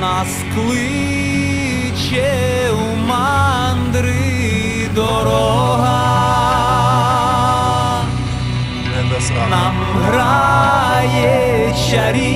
нас кличе у мандри дорога, нам грає чарівна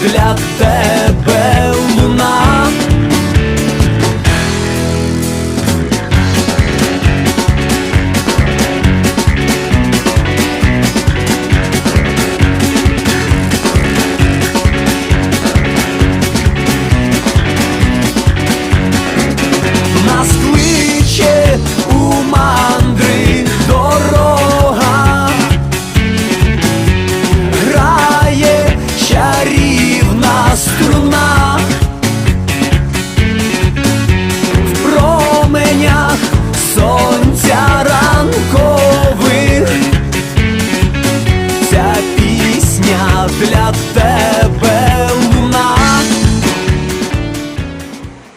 Для тебе взгляд те